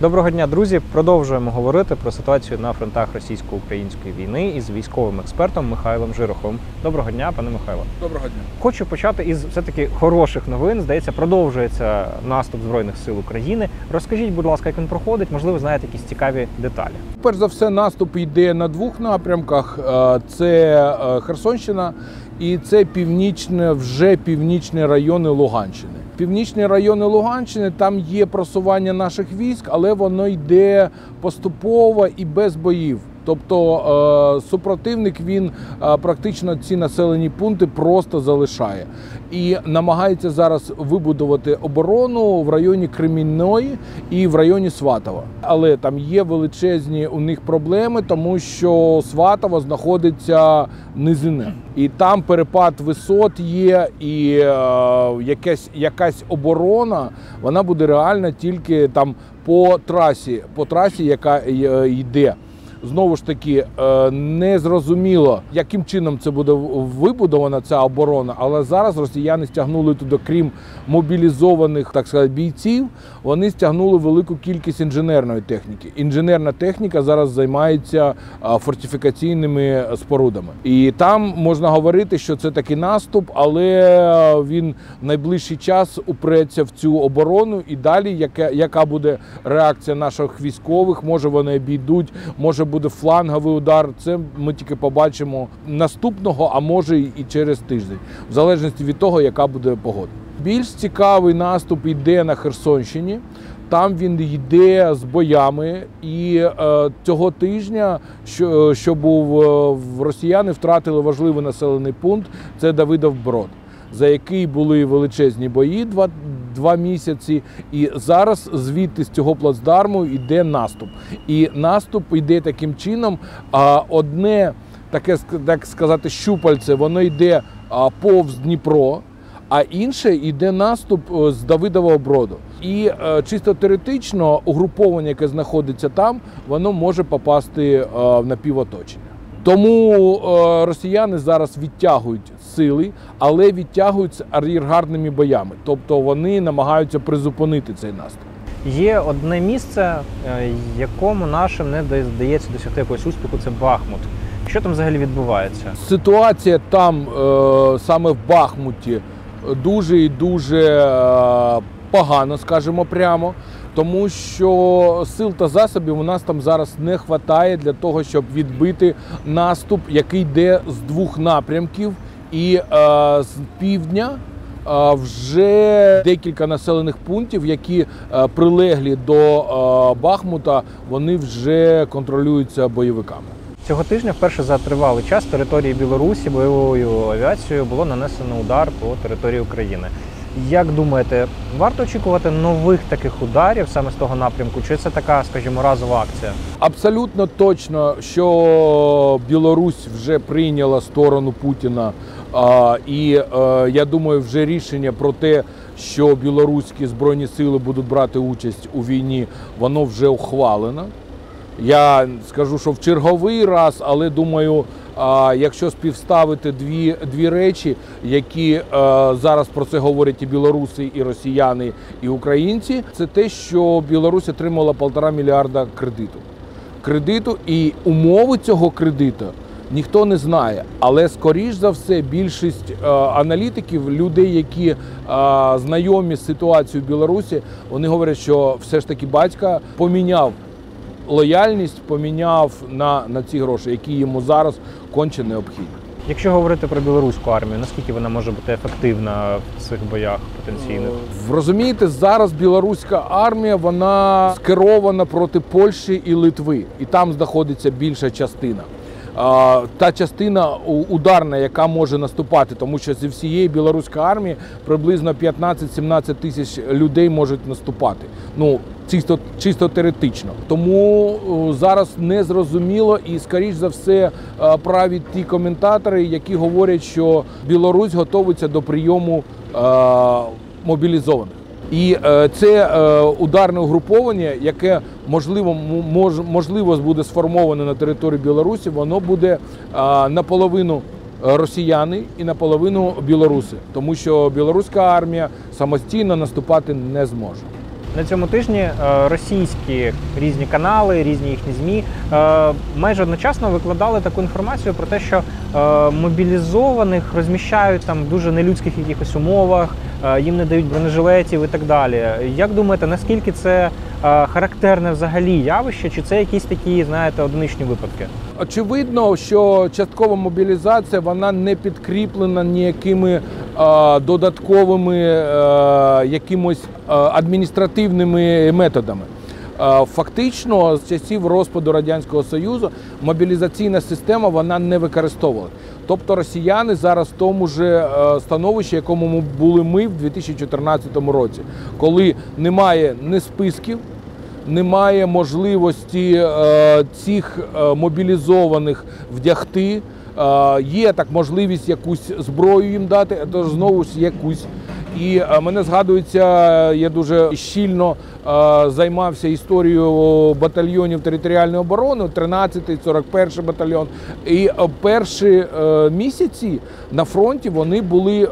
Доброго дня, друзі. Продовжуємо говорити про ситуацію на фронтах російсько-української війни із військовим експертом Михайлом Жироховим. Доброго дня, пане Михайло. Доброго дня. Хочу почати із все таки хороших новин. Здається, продовжується наступ збройних сил України. Розкажіть, будь ласка, як він проходить? Можливо, знаєте якісь цікаві деталі. Перш за все, наступ йде на двох напрямках: Е, це е, Херсонщина і це північне, вже північні райони Луганщини. Північні райони Луганщини там є просування наших військ, але воно йде поступово і без боїв. Тобто е, супротивник він е, практично ці населені пункти просто залишає і намагається зараз вибудувати оборону в районі Кремінної і в районі Сватова. Але там є величезні у них проблеми, тому що Сватово знаходиться низине, і там перепад висот є, і е, якась, якась оборона вона буде реальна тільки там по трасі, по трасі, яка е, йде. Знову ж таки, е, не зрозуміло, яким чином це буде вибудована ця оборона, але зараз росіяни стягнули туди, крім мобілізованих так сказати, бійців, вони стягнули велику кількість інженерної техніки. Інженерна техніка зараз займається фортифікаційними спорудами, і там можна говорити, що це такий наступ, але він в найближчий час упреться в цю оборону, і далі яка буде реакція наших військових, може вони обійдуть, може буде фланговий удар. Це ми тільки побачимо наступного, а може і через тиждень, в залежності від того, яка буде погода. Більш цікавий наступ йде на Херсонщині. Там він йде з боями, і е, цього тижня, що, що був е, в росіяни, втратили важливий населений пункт. Це Давидов Брод, за який були величезні бої два, два місяці. І зараз звідти з цього плацдарму йде наступ. І наступ йде таким чином. А одне таке так сказати, щупальце, воно йде повз Дніпро а інше йде наступ з Давидового броду. І е, чисто теоретично угруповання, яке знаходиться там, воно може попасти е, в напівоточення. Тому е, росіяни зараз відтягують сили, але відтягують з ар'єргарними боями. Тобто вони намагаються призупинити цей наступ. Є одне місце, е, якому нашим не вдається досягти якогось успіху. Це Бахмут. Що там взагалі відбувається? Ситуація там е, саме в Бахмуті дуже і дуже е, погано, скажімо прямо, тому що сил та засобів у нас там зараз не вистачає для того, щоб відбити наступ, який йде з двох напрямків, і е, з півдня. е, Вже декілька населених пунктів, які е, прилеглі до е, Бахмута, вони вже контролюються бойовиками. Цього тижня вперше за тривалий час території Білорусі бойовою авіацією було нанесено удар по території України. Як думаєте, варто очікувати нових таких ударів саме з того напрямку? Чи це така, скажімо, разова акція? Абсолютно точно, що Білорусь вже прийняла сторону Путіна, а, і е, я думаю, вже рішення про те, що білоруські збройні сили будуть брати участь у війні, воно вже ухвалено. Я скажу, що в черговий раз, але думаю, якщо співставити дві дві речі, які е, зараз про це говорять і білоруси, і росіяни, і українці, це те, що Білорусь отримала полтора мільярда кредиту. Кредиту і умови цього кредиту ніхто не знає. Але скоріш за все, більшість е, аналітиків, людей, які е, знайомі з ситуацією в Білорусі, вони говорять, що все ж таки батька поміняв лояльність поміняв на, на ці гроші, які йому зараз конче необхідні. Якщо говорити про білоруську армію, наскільки вона може бути ефективна в цих боях потенційних? Ви розумієте, зараз білоруська армія вона скерована проти Польщі і Литви, і там знаходиться більша частина. Та частина ударна, яка може наступати, тому що зі всієї білоруської армії приблизно 15-17 тисяч людей можуть наступати. Ну чисто чисто теоретично. Тому зараз не зрозуміло і, скоріш за все, е, праві ті коментатори, які говорять, що Білорусь готується до прийому е, мобілізованих. І е, це е, ударне угруповання, яке можливо можливо буде сформоване на території Білорусі, воно буде е, наполовину росіяни і наполовину білоруси, тому що білоруська армія самостійно наступати не зможе. на цьому тижні російські різні канали, різні їхні змі майже одночасно викладали таку інформацію про те, що мобілізованих розміщають там в дуже нелюдських якихось умовах, їм не дають бронежилетів і так далі. Як думаєте, наскільки це е, характерне взагалі явище, чи це якісь такі, знаєте, одиничні випадки? Очевидно, що часткова мобілізація вона не підкріплена ніякими е, додатковими е, якимось е, адміністративними методами. Е, Фактично, з часів розпаду радянського союзу мобілізаційна система вона не використовувала. Тобто росіяни зараз в тому ж е, становищі, якому ми були ми в 2014 році, коли немає ні списків, немає можливості е, цих мобілізованих вдягти. Є так можливість якусь зброю їм дати, то ж знову ж якусь. І е, мене згадується, я дуже щільно е, займався історією батальйонів територіальної оборони, 13-й, 41-й батальйон. І е, перші місяці на фронті вони були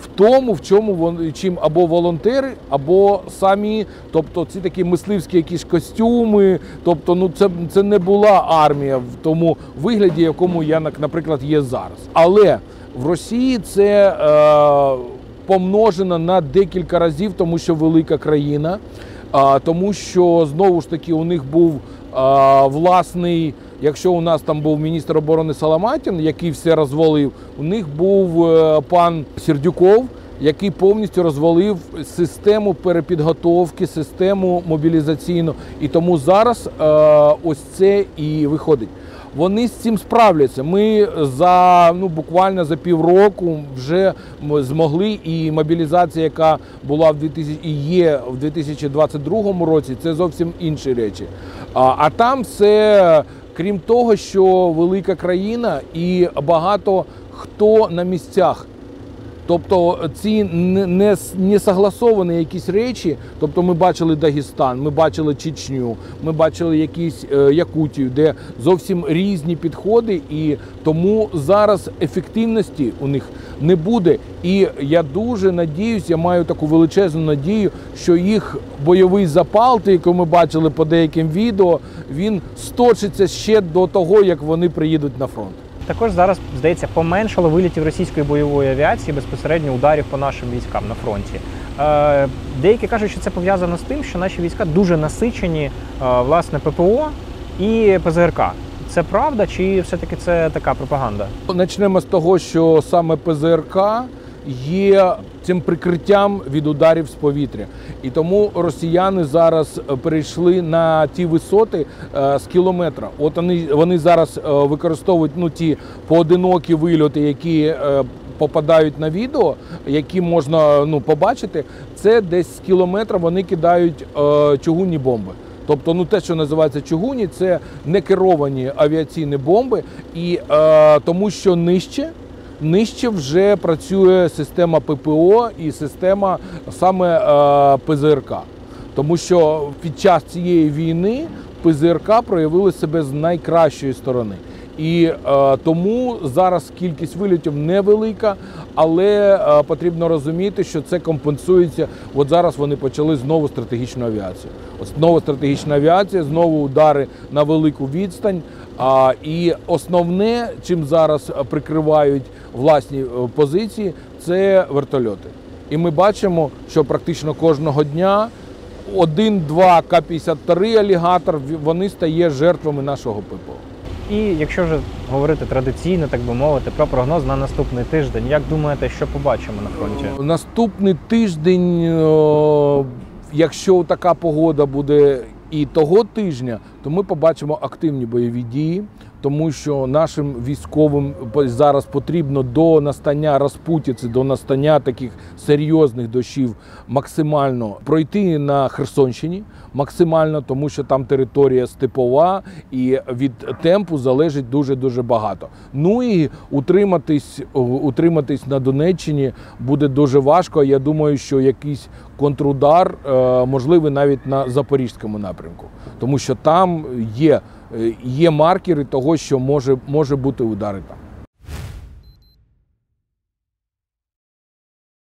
в тому, в чому вони чим або волонтери, або самі, тобто ці такі мисливські якісь костюми. Тобто, ну це, це не була армія в тому вигляді, якому я наприклад є зараз. Але в Росії це е, помножено на декілька разів, тому що велика країна, тому що знову ж таки у них був власний. Якщо у нас там був міністр оборони Саламатін, який все розвалив, у них був е, пан Сердюков, який повністю розвалив систему перепідготовки, систему мобілізаційну. І тому зараз е, ось це і виходить. Вони з цим справляться. Ми за ну буквально за півроку вже змогли, і мобілізація, яка була в 2000, і є в 2022 році, це зовсім інші речі. А, а там все, крім того, що велика країна і багато хто на місцях. Тобто ці не, не, согласовані якісь речі. Тобто ми бачили Дагестан, ми бачили Чечню, ми бачили якісь е, Якутію, де зовсім різні підходи, і тому зараз ефективності у них не буде. І я дуже надіюсь, я маю таку величезну надію, що їх бойовий запал, той, який ми бачили по деяким відео, він сточиться ще до того, як вони приїдуть на фронт. Також зараз, здається, поменшало вилітів російської бойової авіації безпосередньо ударів по нашим військам на фронті. Е, деякі кажуть, що це пов'язано з тим, що наші війська дуже насичені е, власне ППО і ПЗРК. Це правда, чи все-таки це така пропаганда? Почнемо з того, що саме ПЗРК є цим прикриттям від ударів з повітря, і тому росіяни зараз е, перейшли на ті висоти е, з кілометра. От вони, вони зараз е, використовують ну ті поодинокі вильоти, які попадають на відео, які можна ну побачити. Це десь з кілометра вони кидають чугунні бомби. Тобто, ну те, що називається чугуні, це не керовані авіаційні бомби, і е, тому що нижче. Нижче вже працює система ППО і система саме е, ПЗРК. Тому що під час цієї війни ПЗРК проявили себе з найкращої сторони. І е, тому зараз кількість вилітів невелика, але е, потрібно розуміти, що це компенсується. От зараз вони почали знову стратегічну авіацію. От знову стратегічна авіація, знову удари на велику відстань. А, і основне, чим зараз прикривають власні е, позиції, це вертольоти. І ми бачимо, що практично кожного дня один-два К-53 алігатор вони стає жертвами нашого ППО. І якщо вже говорити традиційно, так би мовити, про прогноз на наступний тиждень, як думаєте, що побачимо на фронті? Наступний тиждень, о, якщо така погода буде і того тижня, то ми побачимо активні бойові дії, тому що нашим військовим зараз потрібно до настання розпутіці, до настання таких серйозних дощів максимально пройти на Херсонщині, максимально, тому що там територія степова і від темпу залежить дуже дуже багато. Ну і утриматись, утриматись на Донеччині буде дуже важко. Я думаю, що якийсь контрудар е, можливий навіть на запорізькому напрямку, тому що там є, є маркери того, що може, може бути удари там.